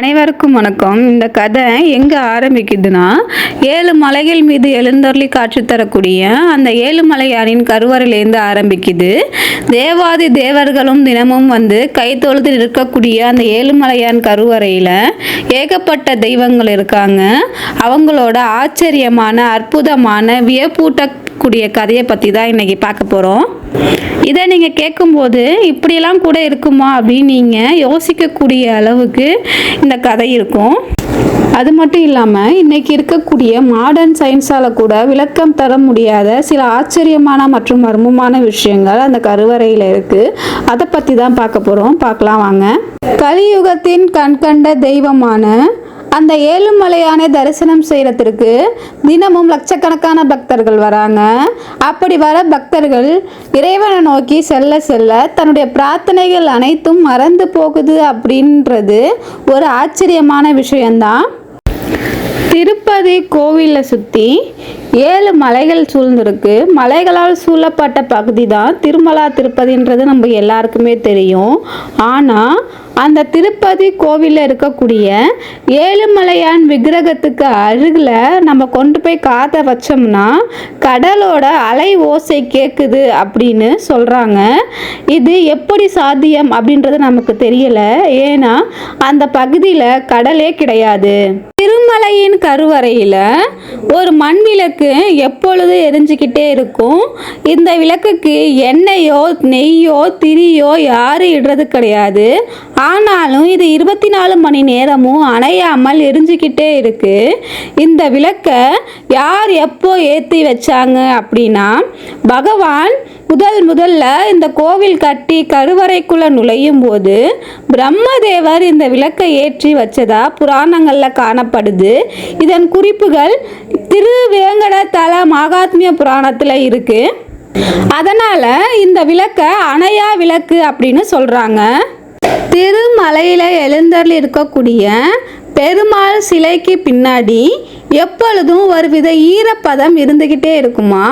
அனைவருக்கும் வணக்கம். இந்த கதை எங்கே ஆரம்பிக்குதுன்னா ஏழு மலைகள் மீது எழுந்தருளி காட்சி தரக்கூடிய அந்த ஏழு மலையாரின் கருவறையிலேருந்து ஆரம்பிக்குது. தேவாதி தேவர்களும் தினமும் வந்து கை தொழுது நிற்கக்கூடிய அந்த ஏழுமலையான் கருவறையில் ஏகப்பட்ட தெய்வங்கள் இருக்காங்க. அவங்களோட ஆச்சரியமான அற்புதமான வியப்பூட்ட கூடிய கதையை பற்றி தான் இன்றைக்கி பார்க்க போகிறோம் இதை நீங்கள் கேட்கும்போது இப்படியெல்லாம் கூட இருக்குமா அப்படின்னு நீங்கள் யோசிக்கக்கூடிய அளவுக்கு இந்த கதை இருக்கும். அது மட்டும் இல்லாமல் இன்றைக்கி இருக்கக்கூடிய மாடர்ன் சயின்ஸால் கூட விளக்கம் தர முடியாத சில ஆச்சரியமான மற்றும் மர்மமான விஷயங்கள் அந்த கருவறையில் இருக்குது அதை பற்றி தான் பார்க்க போகிறோம் பார்க்கலாம் வாங்க. கலியுகத்தின் கண்கண்ட தெய்வமான அந்த ஏழுமலையானை தரிசனம் செய்யறதுக்கு தினமும் லட்சக்கணக்கான பக்தர்கள் வராங்க. அப்படி வர பக்தர்கள் இறைவனை நோக்கி செல்ல செல்ல தன்னுடைய பிரார்த்தனைகள் அனைத்தும் மறந்து போகுது அப்படின்றது ஒரு ஆச்சரியமான விஷயம்தான். திருப்பதி கோவிலை சுற்றி ஏழு மலைகள் சூழ்ந்திருக்கு. மலைகளால் சூழப்பட்ட பகுதி தான் திருமலா திருப்பதின்றது நம்ம எல்லாருக்குமே தெரியும். ஆனால் அந்த திருப்பதி கோவிலில் இருக்கக்கூடிய ஏழுமலையான் விக்கிரகத்துக்கு அருகில் நம்ம கொண்டு போய் காதை வச்சோம்னா கடலோட அலை ஓசை கேட்குது அப்படின்னு சொல்கிறாங்க இது எப்படி சாத்தியம் அப்படின்றது நமக்கு தெரியல. ஏன்னா அந்த பகுதியில் கடலே கிடையாது. திருமலையின் கருவறையில் ஒரு மண் விளக்கு எப்பொழுது எரிஞ்சுக்கிட்டே இருக்கும்? இந்த விளக்குக்கு எண்ணெயோ நெய்யோ திரியோ யாரும் இடுறது கிடையாது. ஆனாலும் இது இருபத்தி நாலு மணி நேரமும் அணையாமல் எரிஞ்சுக்கிட்டே இருக்கு. இந்த விளக்கை யார் எப்போ ஏற்றி வச்சாங்க அப்படின்னா பகவான் முதல் முதல்ல இந்த கோவில் கட்டி கருவறைக்குள்ள நுழையும் போது பிரம்மதேவர் இந்த விளக்கை ஏற்றி வச்சதா புராணங்களில் காணப்படுது. இதன் குறிப்புகள் திருவேங்கட தல மகாத்மிய புராணத்தில் இருக்கு. அதனால இந்த விளக்கை அணையா விளக்கு அப்படின்னு சொல்றாங்க. திருமலையில் எழுந்தரில் இருக்கக்கூடிய பெருமாள் சிலைக்கு பின்னாடி எப்பொழுதும் ஒருவித ஈரப்பதம் இருந்துக்கிட்டே இருக்குமா?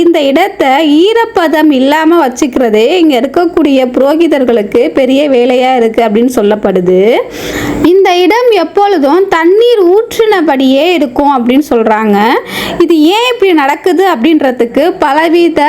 இந்த இடத்தை ஈரப்பதம் இல்லாமல் வச்சுக்கிறதே இங்கே இருக்கக்கூடிய புரோகிதர்களுக்கு பெரிய வேலையாக இருக்குது அப்படின்னு சொல்லப்படுது. இந்த இடம் எப்பொழுதும் தண்ணீர் ஊற்றினபடியே இருக்கும் அப்படின்னு சொல்கிறாங்க இது ஏன் இப்படி நடக்குது அப்படின்றதுக்கு பலவித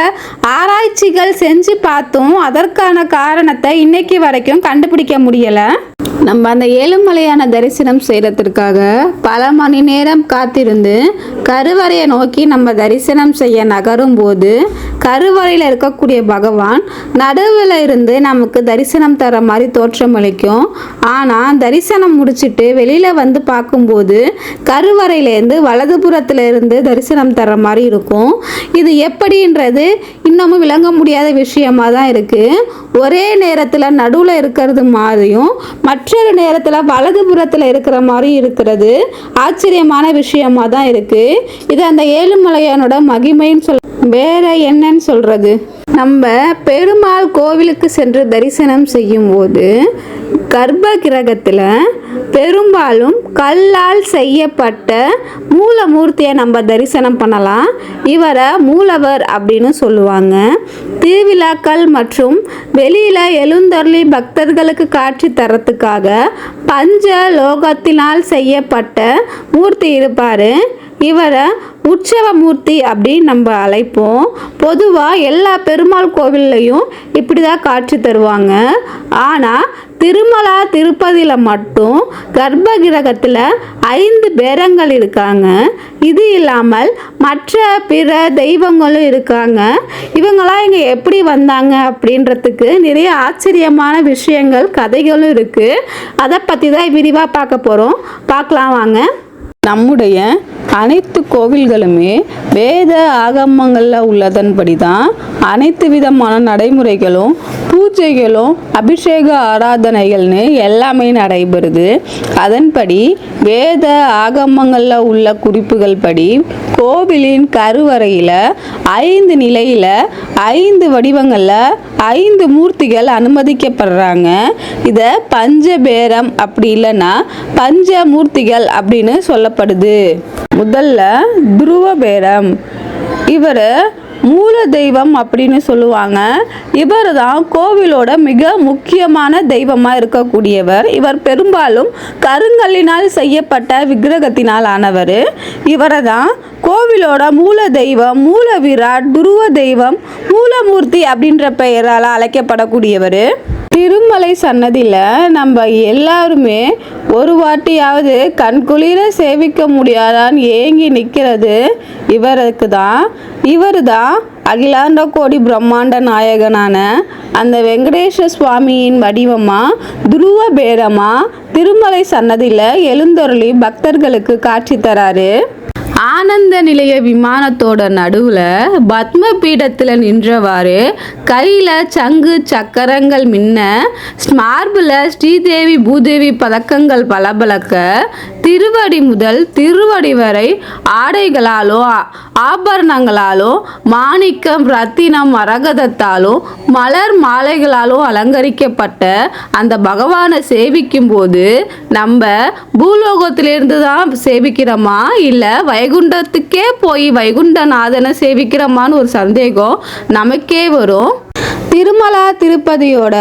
ஆராய்ச்சிகள் செஞ்சு பார்த்தும் அதற்கான காரணத்தை இன்னைக்கு வரைக்கும் கண்டுபிடிக்க முடியலை. நம்ம அந்த ஏழுமலையான தரிசனம் செய்கிறதுக்காக பல மணி நேரம் காத்திருந்து கருவறையை நோக்கி நம்ம தரிசனம் செய்ய நகரும் போது கருவறையில் இருக்கக்கூடிய பகவான் நடுவில் இருந்து நமக்கு தரிசனம் தர மாதிரி தோற்றமளிக்கும் ஆனால் தரிசனம் முடிச்சிட்டு வெளியில் வந்து பார்க்கும்போது கருவறையிலேருந்து வலதுபுறத்தில் இருந்து தரிசனம் தர மாதிரி இருக்கும். இது எப்படின்றது இன்னமும் விளங்க முடியாத விஷயமா தான் இருக்குது ஒரே நேரத்தில் நடுவில் இருக்கிறது மாதிரியும் மற்றொரு நேரத்தில் வலதுபுறத்தில் இருக்கிற மாதிரி இருக்கிறது. ஆச்சரியமான விஷயமாக தான் இருக்குது இது அந்த ஏழுமலையானோட மகிமைன்னு சொல் வேற என்னன்னு சொல்கிறது நம்ம பெருமாள் கோவிலுக்கு சென்று தரிசனம் செய்யும்போது கர்ப்ப கிரகத்தில் பெரும்பாலும் கல்லால் செய்யப்பட்ட மூலமூர்த்தியை நம்ம தரிசனம் பண்ணலாம். இவரை மூலவர் அப்படின்னு சொல்லுவாங்க. திருவிழாக்கள் மற்றும் வெளியில் எழுந்தருளி பக்தர்களுக்கு காட்சி தரத்துக்கு தரத்துக்காக பஞ்ச லோகத்தினால் செய்யப்பட்ட மூர்த்தி இருப்பார். இவரை உற்சவமூர்த்தி அப்படின்னு நம்ம அழைப்போம். பொதுவாக எல்லா பெருமாள் கோவில்லையும் இப்படி தான் காட்சி தருவாங்க. ஆனால் திருமலா திருப்பதியில் மட்டும் கர்ப்ப கிரகத்தில் ஐந்து பேரங்கள் இருக்காங்க. இது இல்லாமல் மற்ற பிற தெய்வங்களும் இருக்காங்க. இவங்களாம் இங்கே எப்படி வந்தாங்க அப்படின்றதுக்கு நிறைய ஆச்சரியமான விஷயங்கள் கதைகளும் இருக்குது அதை பற்றி தான் விரிவாக பார்க்க போகிறோம் பார்க்கலாம் வாங்க. நம்முடைய அனைத்து கோவில்களுமே வேத ஆகமங்களில் உள்ளதன்படி தான் அனைத்து விதமான நடைமுறைகளும் பூஜைகளும் அபிஷேக ஆராதனைகள்னு எல்லாமே நடைபெறுது. அதன்படி வேத ஆகமங்களில் உள்ள குறிப்புகள் படி கோவிலின் கருவறையில் ஐந்து நிலையில் ஐந்து வடிவங்களில் ஐந்து மூர்த்திகள் அனுமதிக்கப்படுறாங்க. இதை பஞ்சபேரம் அப்படி இல்லைன்னா பஞ்சமூர்த்திகள் அப்படின்னு சொல்ல சொல்லப்படுது. முதல்ல துருவ பேரம் இவர் மூல தெய்வம் அப்படின்னு சொல்லுவாங்க. இவர் தான் கோவிலோட மிக முக்கியமான தெய்வமாக இருக்கக்கூடியவர். இவர் பெரும்பாலும் கருங்கல்லினால் செய்யப்பட்ட விக்கிரகத்தினால் ஆனவர். இவரை தான் கோவிலோட மூல தெய்வம் மூல விராட் துருவ தெய்வம் மூலமூர்த்தி அப்படின்ற பெயரால் அழைக்கப்படக்கூடியவர். திருமலை சன்னதியில் நம்ம எல்லாருமே ஒரு வாட்டியாவது கண்குளிர சேவிக்க முடியாதான்னு ஏங்கி நிற்கிறது இவருக்கு தான். இவர் தான் அகிலாண்ட கோடி பிரம்மாண்ட நாயகனான அந்த வெங்கடேஸ்வர சுவாமியின் வடிவமாக துருவ பேரமாக திருமலை சன்னதியில் எழுந்தொருளி பக்தர்களுக்கு காட்சி தராரு. ஆனந்த நிலைய விமானத்தோட நடுவில் பத்ம பீடத்தில் நின்றவாறு கையில் சங்கு சக்கரங்கள் மின்ன ஸ்மார்பில் ஸ்ரீதேவி பூதேவி பதக்கங்கள் பளபளக்க திருவடி முதல் திருவடி வரை ஆடைகளாலோ ஆபரணங்களாலோ மாணிக்கம் ரத்தினம் மரகதத்தாலோ மலர் மாலைகளாலும் அலங்கரிக்கப்பட்ட அந்த பகவானை சேவிக்கும் போது நம்ம பூலோகத்திலிருந்து தான் சேவிக்கிறோமா? இல்லை வைகுண்டத்துக்கே போய் வைகுண்டநாதனை சேவிக்கிறோமான்னு ஒரு சந்தேகம் நமக்கே வரும். திருமலா திருப்பதியோட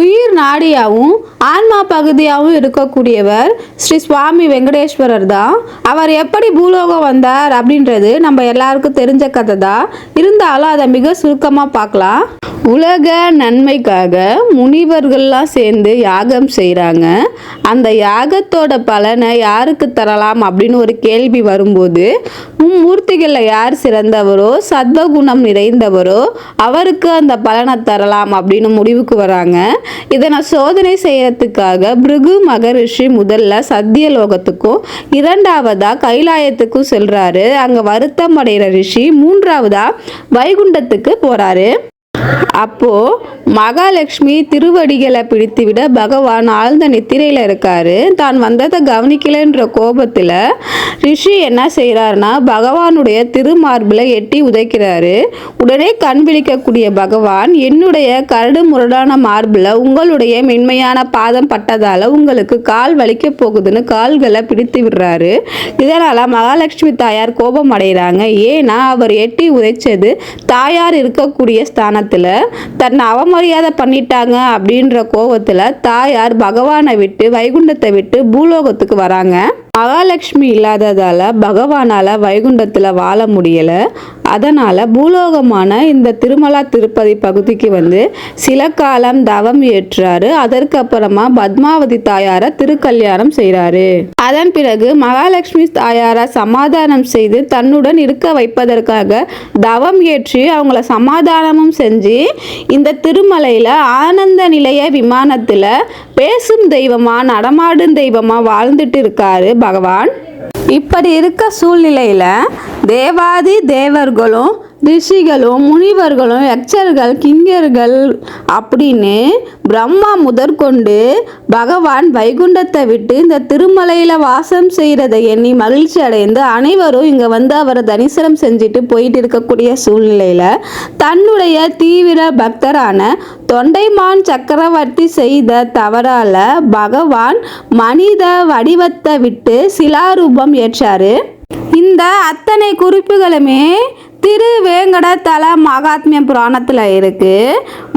உயிர் நாடியாகவும் ஆன்மா பகுதியாகவும் இருக்கக்கூடியவர் ஸ்ரீ சுவாமி வெங்கடேஸ்வரர் தான். அவர் எப்படி பூலோகம் வந்தார் அப்படின்றது நம்ம எல்லாருக்கும் தெரிஞ்ச கதை தான். இருந்தாலும் அதை மிக சுருக்கமாக பார்க்கலாம். உலக நன்மைக்காக முனிவர்கள்லாம் சேர்ந்து யாகம் செய்கிறாங்க அந்த யாகத்தோட பலனை யாருக்கு தரலாம் அப்படின்னு ஒரு கேள்வி வரும்போது மும்மூர்த்திகளில் யார் சிறந்தவரோ சத்வகுணம் நிறைந்தவரோ அவருக்கு அந்த பலனை தரலாம் அப்படின்னு முடிவுக்கு வராங்க. இதனை சோதனை செய்யறதுக்காக பிருகு மகரிஷி முதல்ல சத்தியலோகத்துக்கும் இரண்டாவதாக கைலாயத்துக்கும் செல்கிறாரு அங்கே வருத்தம் அடைகிற ரிஷி மூன்றாவதாக வைகுண்டத்துக்கு போகிறாரு அப்போ மகாலட்சுமி திருவடிகளை பிடித்துவிட பகவான் ஆழ்ந்த நித்திரையில் இருக்காரு. தான் வந்ததை கவனிக்கலைன்ற கோபத்தில் ரிஷி என்ன செய்கிறாருன்னா பகவானுடைய திருமார்பில் எட்டி உதைக்கிறாரு. உடனே கண் விழிக்கக்கூடிய பகவான் என்னுடைய கரடு முரடான மார்பில் உங்களுடைய மென்மையான பாதம் பட்டதால் உங்களுக்கு கால் வலிக்க போகுதுன்னு கால்களை பிடித்து விடுறாரு. இதனால் மகாலட்சுமி தாயார் கோபம் அடைகிறாங்க. ஏன்னா அவர் எட்டி உதைச்சது தாயார் இருக்கக்கூடிய ஸ்தானத்தை கோபத்தில் தன்னை அவமரியாதை பண்ணிட்டாங்க அப்படின்ற கோபத்தில் தாயார் பகவானை விட்டு வைகுண்டத்தை விட்டு பூலோகத்துக்கு வராங்க. மகாலட்சுமி இல்லாததால் பகவானால் வைகுண்டத்தில் வாழ முடியலை. அதனால் பூலோகமான இந்த திருமலா திருப்பதி பகுதிக்கு வந்து சில காலம் தவம் ஏற்றாரு. அதற்கு அப்புறமா பத்மாவதி தாயாரை திருக்கல்யாணம் செய்கிறாரு அதன் பிறகு மகாலட்சுமி தாயாரை சமாதானம் செய்து தன்னுடன் இருக்க வைப்பதற்காக தவம் ஏற்றி அவங்கள சமாதானமும் செஞ்சு இந்த திருமலையில் ஆனந்த நிலைய விமானத்தில் பேசும் தெய்வமா நடமாடும் தெய்வமா வாழ்ந்துட்டு இருக்காரு பகவான். இப்படி இருக்க சூழ்நிலையில் தேவாதி தேவர்களும் ரிஷிகளும் முனிவர்களும் யக்ஷர்கள் கிங்கர்கள் அப்படின்னு பிரம்மா முதற்கொண்டு பகவான் வைகுண்டத்தை விட்டு இந்த திருமலையில் வாசம் செய்கிறதை எண்ணி மகிழ்ச்சி அடைந்து அனைவரும் இங்கே வந்து அவரை தரிசனம் செஞ்சுட்டு போயிட்டு இருக்கக்கூடிய சூழ்நிலையில் தன்னுடைய தீவிர பக்தரான தொண்டைமான் சக்கரவர்த்தி செய்த தவறால் பகவான் மனித வடிவத்தை விட்டு சிலாரூபம் ஏற்றாரு. இந்த அத்தனை குறிப்புகளுமே திரு வேங்கட தல மகாத்மிய புராணத்தில் இருக்கு.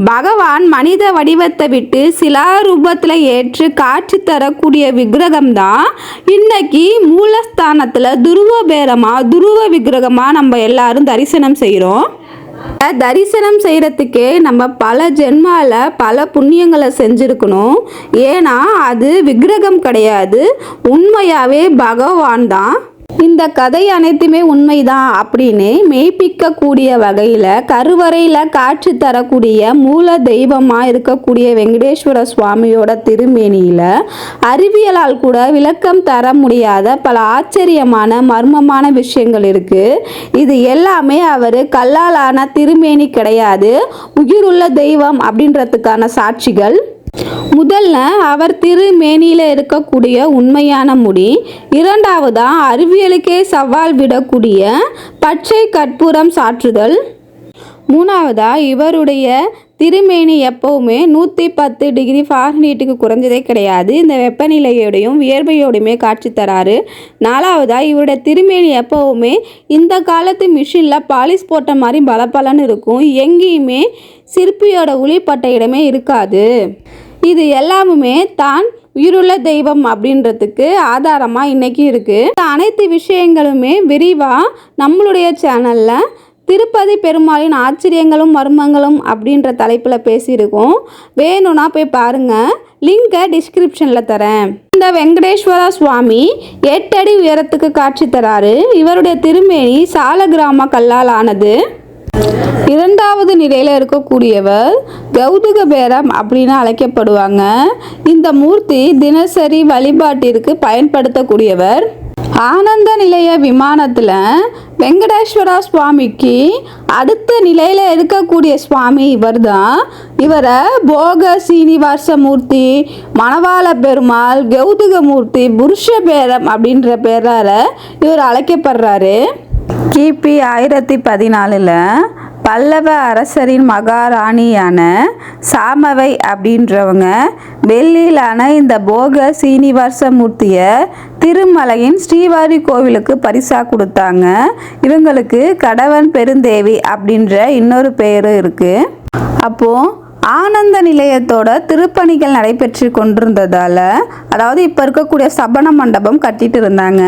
பகவான் மனித வடிவத்தை விட்டு சிலா ரூபத்தில் ஏற்று காட்சி தரக்கூடிய விக்கிரகம் தான் இன்னைக்கு மூலஸ்தானத்தில் துருவ பேரமாக துருவ விக்கிரகமாக நம்ம எல்லாரும் தரிசனம் செய்கிறோம் தரிசனம் செய்கிறதுக்கே நம்ம பல ஜென்மால பல புண்ணியங்களை செஞ்சுருக்கணும். ஏன்னா அது விக்கிரகம் கிடையாது. உண்மையாகவே பகவான் தான் இந்த கதை அனைத்துமே உண்மைதான் அப்படின்னு மெய்ப்பிக்கக்கூடிய வகையில் கருவறையில் காட்சி தரக்கூடிய மூல தெய்வமாக இருக்கக்கூடிய வெங்கடேஸ்வர சுவாமியோட திருமேனியில் அறிவியலால் கூட விளக்கம் தர முடியாத பல ஆச்சரியமான மர்மமான விஷயங்கள் இருக்குது இது எல்லாமே அவர் கல்லாலான திருமேனி கிடையாது. உயிருள்ள தெய்வம் அப்படின்றதுக்கான சாட்சிகள். முதல்ல அவர் திருமேனியில் இருக்கக்கூடிய உண்மையான முடி இரண்டாவதா அறிவியலுக்கே சவால் விடக்கூடிய பச்சை கற்பூரம் சாற்றுதல் மூணாவதா இவருடைய திருமேனி எப்போவுமே நூற்றி பத்து டிகிரி ஃபாரன்ஹீட்டுக்கு குறைஞ்சதே கிடையாது. இந்த வெப்பநிலையோடையும் வியர்வையோடையுமே காட்சி தராரு. நாலாவதாக இவருடைய திருமேனி எப்போவுமே இந்த காலத்து மிஷினில் பாலிஷ் போட்ட மாதிரி பளபளன்னு இருக்கும். எங்கேயுமே சிற்பியோட உளிப்பட்ட இடமே இருக்காது. இது எல்லாமுமே தான் உயிருள்ள தெய்வம் அப்படின்றதுக்கு ஆதாரமாக இன்றைக்கி இருக்குது அனைத்து விஷயங்களுமே விரிவாக நம்மளுடைய சேனலில் திருப்பதி பெருமாளின் ஆச்சரியங்களும் மர்மங்களும் அப்படின்ற தலைப்பில் பேசியிருக்கோம். வேணும்னா போய் பாருங்கள் லிங்கை டிஸ்கிரிப்ஷனில் தரேன். இந்த வெங்கடேஸ்வர சுவாமி எட்டடி உயரத்துக்கு காட்சி தராரு. இவருடைய திருமேனி சால கிராம கல்லால் ஆனது. இரண்டாவது நிலையில் இருக்கக்கூடியவர் கௌதுக பேரம் அப்படின்னு அழைக்கப்படுவாங்க. இந்த மூர்த்தி தினசரி வழிபாட்டிற்கு பயன்படுத்தக்கூடியவர். ஆனந்த நிலைய விமானத்தில் வெங்கடேஸ்வரா சுவாமிக்கு அடுத்த நிலையில் இருக்கக்கூடிய சுவாமி இவர் தான் இவரை போக சீனிவாசமூர்த்தி மணவாள பெருமாள் கௌதுக மூர்த்தி புருஷ பேரம் அப்படின்ற பேரால் இவர் அழைக்கப்படுறாரு. கிபி ஆயிரத்தி பதினாலில் பல்லவ அரசரின் மகாராணியான சாமவை அப்படின்றவங்க வெள்ளியிலான இந்த போக சீனிவாச மூர்த்தியை திருமலையின் ஸ்ரீவாரி கோவிலுக்கு பரிசாக கொடுத்தாங்க. இவங்களுக்கு கடவன் பெருந்தேவி அப்படின்ற இன்னொரு பேர் இருக்குது அப்போது ஆனந்த நிலையத்தோட திருப்பணிகள் நடைபெற்று கொண்டிருந்ததால் அதாவது இப்போ இருக்கக்கூடிய சபன மண்டபம் கட்டிட்டு இருந்தாங்க.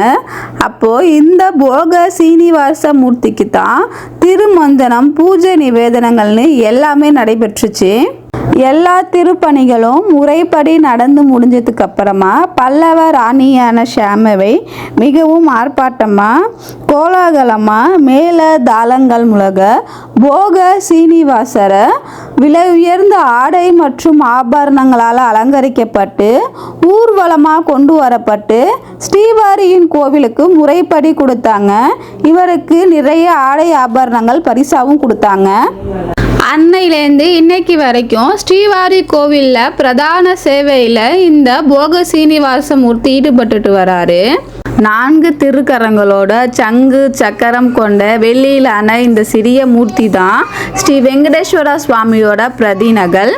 அப்போது இந்த போக சீனிவாச மூர்த்திக்கு தான் திருமஞ்சனம் பூஜை நிவேதனங்கள்னு எல்லாமே நடைபெற்றுச்சு. எல்லா திருப்பணிகளும் முறைப்படி நடந்து முடிஞ்சதுக்கு அப்புறமா பல்லவ ராணியான ஷாமவை மிகவும் ஆர்ப்பாட்டமாக கோலாகலமாக மேல தாளங்கள் முழக போக சீனிவாசரை விலை உயர்ந்த ஆடை மற்றும் ஆபரணங்களால் அலங்கரிக்கப்பட்டு ஊர்வலமாக கொண்டு வரப்பட்டு ஸ்ரீவாரியின் கோவிலுக்கு முறைப்படி கொடுத்தாங்க. இவருக்கு நிறைய ஆடை ஆபரணங்கள் பரிசாவும் கொடுத்தாங்க. அன்னையிலேருந்து இன்னைக்கு வரைக்கும் ஸ்ரீவாரி கோவிலில் பிரதான சேவையில் இந்த போக சீனிவாச மூர்த்தி ஈடுபட்டுட்டு வராரு. நான்கு திருக்கரங்களோட சங்கு சக்கரம் கொண்ட வெள்ளியிலான இந்த சிறிய மூர்த்தி தான் ஸ்ரீ வெங்கடேஸ்வர சுவாமியோட பிரதிநகல்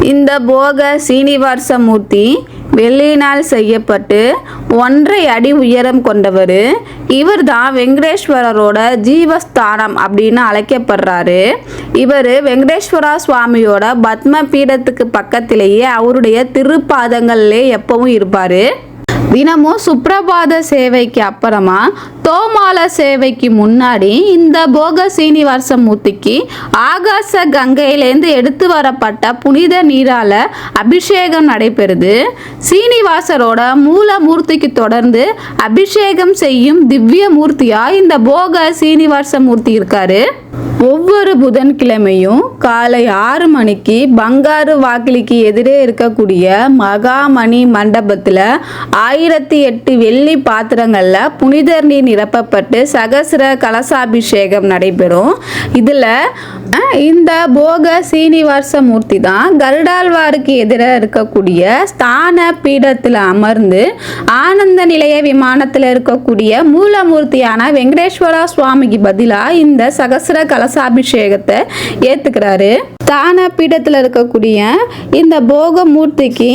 இந்த போக சீனிவாச மூர்த்தி வெள்ளியினால் செய்யப்பட்டு ஒன்றை அடி உயரம் கொண்டவர். இவர் தான் வெங்கடேஸ்வரரோட ஜீவஸ்தானம் அப்படின்னு அழைக்கப்படுறாரு. இவர் வெங்கடேஸ்வரா சுவாமியோட பத்ம பீடத்துக்கு பக்கத்திலேயே அவருடைய திருப்பாதங்கள்லே எப்பவும் இருப்பார். தினமும் சுப்ரபாத சேவைக்கு அப்புறமா தோமால சேவைக்கு முன்னாடி இந்த போக சீனிவாசமூர்த்திக்கு ஆகாச கங்கையிலேருந்து எடுத்து வரப்பட்ட புனித நீரால அபிஷேகம் நடைபெறுது. சீனிவாசரோட மூல மூர்த்திக்கு தொடர்ந்து அபிஷேகம் செய்யும் திவ்ய மூர்த்தியா இந்த போக சீனிவாச மூர்த்தி இருக்காரு? ஒவ்வொரு புதன்கிழமையும் காலை ஆறு மணிக்கு பங்காரு வாக்கிலிக்கு எதிரே இருக்கக்கூடிய மகாமணி மண்டபத்தில் ஆயிரத்தி எட்டு வெள்ளி பாத்திரங்களில் புனிதர் நீர் நிரப்பப்பட்டு சகசிர கலசாபிஷேகம் நடைபெறும். இதில் இந்த போக சீனிவாச மூர்த்தி தான் கருடாழ்வாருக்கு எதிராக இருக்கக்கூடிய ஸ்தான பீடத்தில் அமர்ந்து ஆனந்த நிலைய விமானத்தில் இருக்கக்கூடிய மூலமூர்த்தியான வெங்கடேஸ்வரா சுவாமிக்கு பதிலாக இந்த சகசிர கலசாபிஷேகத்தை ஏற்றுக்கிறாரு தான பீடத்தில் இருக்கக்கூடிய இந்த போக மூர்த்திக்கு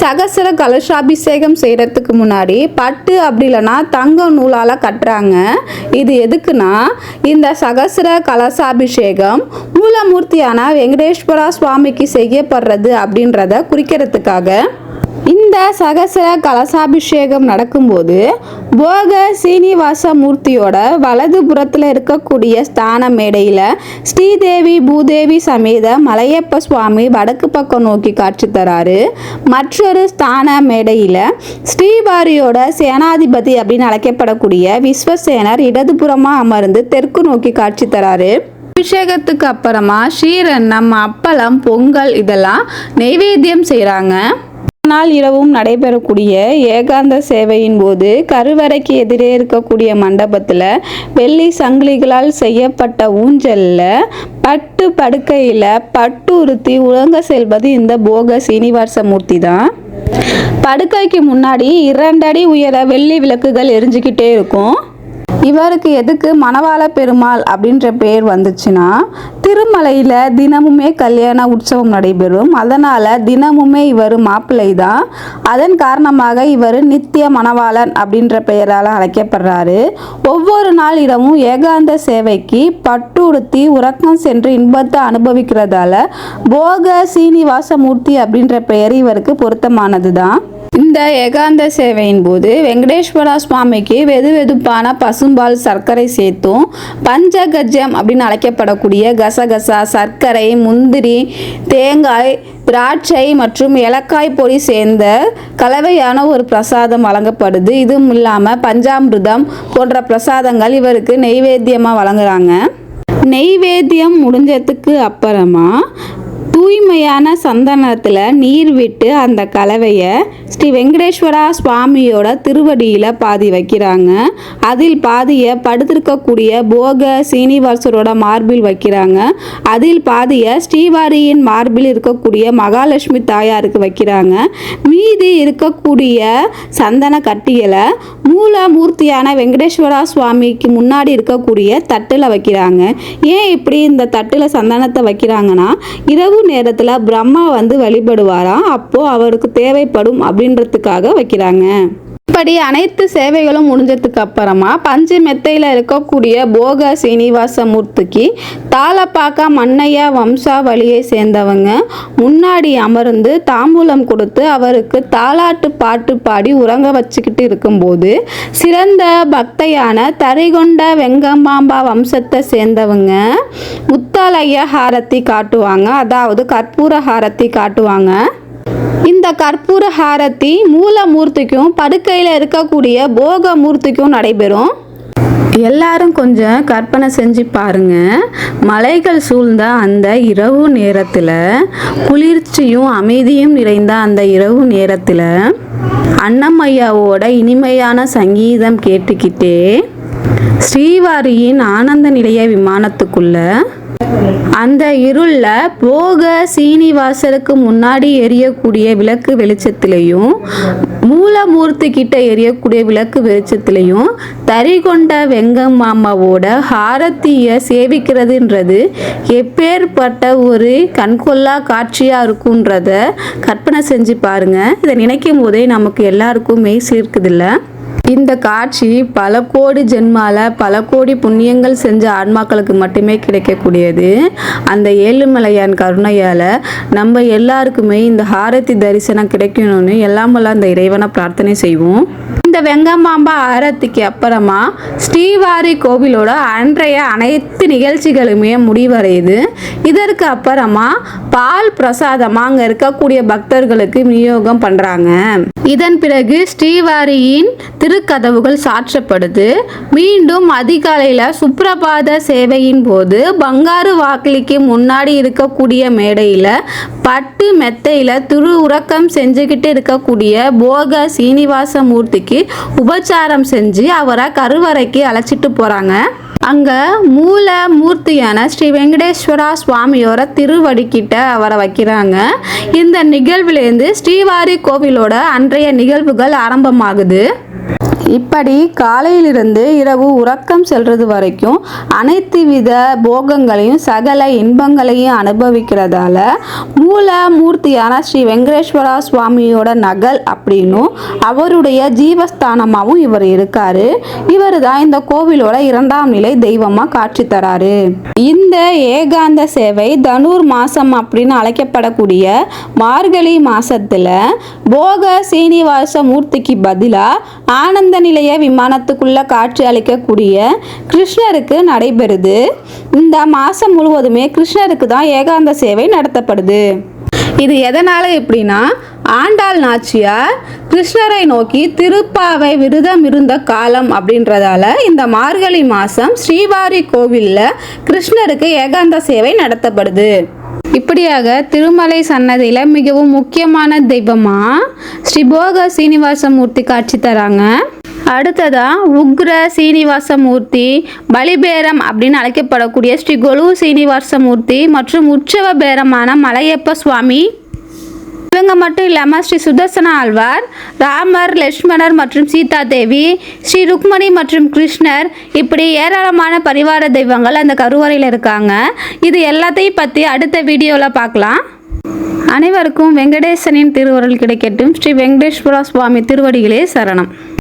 சகசிர கலசாபிஷேகம் செய்கிறதுக்கு முன்னாடி பட்டு அப்படி இல்லைன்னா தங்க நூலால் கட்டுறாங்க. இது எதுக்குன்னா இந்த சகசர கலசாபிஷேகம் மூலமூர்த்தியான வெங்கடேஸ்வரா சுவாமிக்கு செய்யப்படுறது அப்படின்றத குறிக்கிறதுக்காக. இந்த சகசர கலசாபிஷேகம் நடக்கும்போது போக சீனிவாச மூர்த்தியோட வலது புறத்தில் இருக்கக்கூடிய ஸ்தான மேடையில் ஸ்ரீதேவி பூதேவி சமேத மலையப்ப சுவாமி வடக்கு பக்கம் நோக்கி காட்சி தராரு. மற்றொரு ஸ்தான மேடையில் ஸ்ரீவாரியோட சேனாதிபதி அப்படின்னு அழைக்கப்படக்கூடிய விஸ்வசேனர் இடதுபுறமாக அமர்ந்து தெற்கு நோக்கி காட்சி தராரு. அபிஷேகத்துக்கு அப்புறமா ஸ்ரீரன்னம் அப்பளம் பொங்கல் இதெல்லாம் நெய்வேத்தியம் செய்கிறாங்க நாள் இரவும் நடைபெறக்கூடிய ஏகாந்த சேவையின் போது கருவறைக்கு எதிரே இருக்கக்கூடிய மண்டபத்தில் வெள்ளி சங்கிலிகளால் செய்யப்பட்ட ஊஞ்சலில் பட்டு படுக்கையில் பட்டு உறுத்தி உலங்க செல்வது இந்த போக சீனிவாச மூர்த்தி தான். படுக்கைக்கு முன்னாடி இரண்டடி உயர வெள்ளி விளக்குகள் எரிஞ்சுக்கிட்டே இருக்கும். இவருக்கு எதுக்கு மணவாள பெருமாள் அப்படின்ற பெயர் வந்துச்சுன்னா திருமலையில் தினமுமே கல்யாண உற்சவம் நடைபெறும். அதனால் தினமுமே இவர் மாப்பிள்ளை தான். அதன் காரணமாக இவர் நித்திய மணவாளன் அப்படின்ற பெயரால் அழைக்கப்படுறாரு. ஒவ்வொரு நாள் இடமும் ஏகாந்த சேவைக்கு பட்டு உடுத்தி உறக்கம் சென்று இன்பத்தை அனுபவிக்கிறதால போக சீனிவாசமூர்த்தி அப்படின்ற பெயர் இவருக்கு பொருத்தமானது தான் இந்த ஏகாந்த சேவையின் போது வெங்கடேஸ்வரா சுவாமிக்கு வெது வெதுப்பான பசும்பால் சர்க்கரை சேர்த்தும் பஞ்சகஜம் அப்படின்னு அழைக்கப்படக்கூடிய கசகசா சர்க்கரை முந்திரி தேங்காய் திராட்சை மற்றும் ஏலக்காய் பொடி சேர்ந்த கலவையான ஒரு பிரசாதம் வழங்கப்படுது. இதுவும் இல்லாமல் பஞ்சாமிர்தம் போன்ற பிரசாதங்கள் இவருக்கு நெய்வேத்தியமாக வழங்குறாங்க. நெய்வேத்தியம் முடிஞ்சதுக்கு அப்புறமா தூய்மையான சந்தனத்தில் நீர் விட்டு அந்த கலவையை ஸ்ரீ வெங்கடேஸ்வரா சுவாமியோட திருவடியில் பாதி வைக்கிறாங்க. அதில் பாதியை படுத்திருக்கக்கூடிய போக சீனிவாசரோட மார்பில் வைக்கிறாங்க. அதில் பாதியை ஸ்ரீவாரியின் மார்பில் இருக்கக்கூடிய மகாலட்சுமி தாயாருக்கு வைக்கிறாங்க. மீதி இருக்கக்கூடிய சந்தன கட்டிகளை மூலமூர்த்தியான வெங்கடேஸ்வரா சுவாமிக்கு முன்னாடி இருக்கக்கூடிய தட்டில் வைக்கிறாங்க. ஏன் இப்படி இந்த தட்டில் சந்தனத்தை வைக்கிறாங்கன்னா இரவு நேரத்தில் பிரம்மா வந்து வழிபடுவாராம் அப்போது அவருக்கு தேவைப்படும் அப்படின்றதுக்காக வைக்கிறாங்க. இப்படி அனைத்து சேவைகளும் முடிஞ்சதுக்கு அப்புறமா பஞ்சு மெத்தையில் இருக்கக்கூடிய போக சீனிவாச மூர்த்திக்கு தாளப்பாக்கா மன்னையா வம்சாவளியை சேர்ந்தவங்க முன்னாடி அமர்ந்து தாம்பூலம் கொடுத்து அவருக்கு தாலாட்டு பாட்டு பாடி உறங்க வச்சுக்கிட்டு இருக்கும்போது சிறந்த பக்தையான தரிகொண்ட வெங்கம்பாம்பா வம்சத்தை சேர்ந்தவங்க முத்தாலைய ஹாரத்தி காட்டுவாங்க. அதாவது கற்பூர ஹாரத்தி காட்டுவாங்க. இந்த கற்பூர ஹாரத்தி மூலமூர்த்திக்கும் படுக்கையில் இருக்கக்கூடிய போக மூர்த்திக்கும் நடைபெறும். எல்லாரும் கொஞ்சம் கற்பனை செஞ்சு பாருங்க. மலைகள் சூழ்ந்த அந்த இரவு நேரத்தில் குளிர்ச்சியும் அமைதியும் நிறைந்த அந்த இரவு நேரத்தில் அன்னமையாவோட இனிமையான சங்கீதம் கேட்டுக்கிட்டே ஸ்ரீவாரியின் ஆனந்த நிலைய விமானத்துக்குள்ள அந்த இருளில் போக சீனிவாசருக்கு முன்னாடி எரியக்கூடிய விளக்கு வெளிச்சத்திலையும் மூலமூர்த்தி கிட்ட எரியக்கூடிய விளக்கு வெளிச்சத்திலையும் தறி கொண்ட வெங்கம் மாமாவோட ஹாரத்தியை சேவிக்கிறதுன்றது எப்பேற்பட்ட ஒரு கண்கொள்ளா காட்சியாக இருக்குன்றத கற்பனை செஞ்சு பாருங்க. இதை நினைக்கும் போதே நமக்கு எல்லாருக்கும் மெய் சீர்க்குதில்ல. இந்த காட்சி பல கோடி ஜென்மால பல கோடி புண்ணியங்கள் செஞ்ச ஆன்மாக்களுக்கு மட்டுமே கிடைக்கக்கூடியது. அந்த ஏழுமலையான் கருணையால் நம்ம எல்லாருக்குமே இந்த ஹாரதி தரிசனம் கிடைக்கணும்னு எல்லாமெல்லாம் அந்த இறைவனை பிரார்த்தனை செய்வோம். இந்த வெங்கம்பாம்பா ஆரத்திக்கு அப்புறமா ஸ்ரீவாரி கோவிலோட அன்றைய அனைத்து நிகழ்ச்சிகளுமே முடிவடையுது. இதற்கு அப்புறமா பால் பிரசாதமாக அங்கே இருக்கக்கூடிய பக்தர்களுக்கு விநியோகம் பண்ணுறாங்க இதன் பிறகு ஸ்ரீவாரியின் திருக்கதவுகள் சாற்றப்படுது. மீண்டும் அதிகாலையில் சுப்ரபாத சேவையின் போது பங்காரு வாக்கிலிக்கு முன்னாடி இருக்கக்கூடிய மேடையில் பட்டு மெத்தையில் திரு உறக்கம் செஞ்சுக்கிட்டு இருக்கக்கூடிய போக சீனிவாசமூர்த்திக்கு உபச்சாரம் செஞ்சு அவரை கருவறைக்கு அழைச்சிட்டு போகிறாங்க அங்கே மூல மூர்த்தியான ஸ்ரீ வெங்கடேஸ்வரா சுவாமியோட திருவடிக்கிட்ட அவரை வைக்கிறாங்க. இந்த நிகழ்விலேருந்து ஸ்ரீவாரி கோவிலோட அன்றைய நிகழ்வுகள் ஆரம்பமாகுது. இப்படி காலையிலிருந்து இரவு உறக்கம் செல்றது வரைக்கும் அனைத்து வித போகங்களையும் சகல இன்பங்களையும் அனுபவிக்கிறதால மூல மூர்த்தியான ஸ்ரீ வெங்கடேஸ்வரா சுவாமியோட நகல் அப்படின்னும் அவருடைய ஜீவஸ்தானமாகவும் இவர் இருக்காரு. இவர் தான் இந்த கோவிலோட இரண்டாம் நிலை தெய்வமாக காட்சி தராரு. இந்த ஏகாந்த சேவை தனுர் மாசம் அப்படின்னு அழைக்கப்படக்கூடிய மார்கழி மாசத்துல போக சீனிவாச மூர்த்திக்கு பதிலாக ஆனந்த நிலைய விமானத்துக்குள்ள காட்சி அளிக்கக்கூடிய கிருஷ்ணருக்கு நடைபெறுது. இந்த மாதம் முழுவதுமே கிருஷ்ணருக்கு தான் ஏகாந்த சேவை நடத்தப்படுது. இது எதனால் எப்படின்னா ஆண்டாள் நாச்சியார் கிருஷ்ணரை நோக்கி திருப்பாவை விரதம் இருந்த காலம் அப்படின்றதால இந்த மார்கழி மாதம் ஸ்ரீவாரி கோவிலில் கிருஷ்ணருக்கு ஏகாந்த சேவை நடத்தப்படுது. இப்படியாக திருமலை சன்னதியில் மிகவும் முக்கியமான தெய்வமாக ஸ்ரீபோக சீனிவாசமூர்த்தி காட்சி தராங்க. அடுத்ததா உக்ர சீனிவாசமூர்த்தி பலிபேரம் அப்படின்னு அழைக்கப்படக்கூடிய ஸ்ரீ கொலு சீனிவாசமூர்த்தி மற்றும் உற்சவ பேரமான மலையப்ப சுவாமி. இவங்க மட்டும் இல்லாமல் ஸ்ரீ சுதர்சன ஆழ்வார் ராமர் லட்சுமணர் மற்றும் சீதா தேவி ஸ்ரீ ருக்மணி மற்றும் கிருஷ்ணர் இப்படி ஏராளமான பரிவார தெய்வங்கள் அந்த கருவறையில் இருக்காங்க. இது எல்லாத்தையும் பற்றி அடுத்த வீடியோவில் பார்க்கலாம் அனைவருக்கும் வெங்கடேசனின் திருவருள் கிடைக்கட்டும். ஸ்ரீ வெங்கடேஸ்வர சுவாமி திருவடிகளே சரணம்.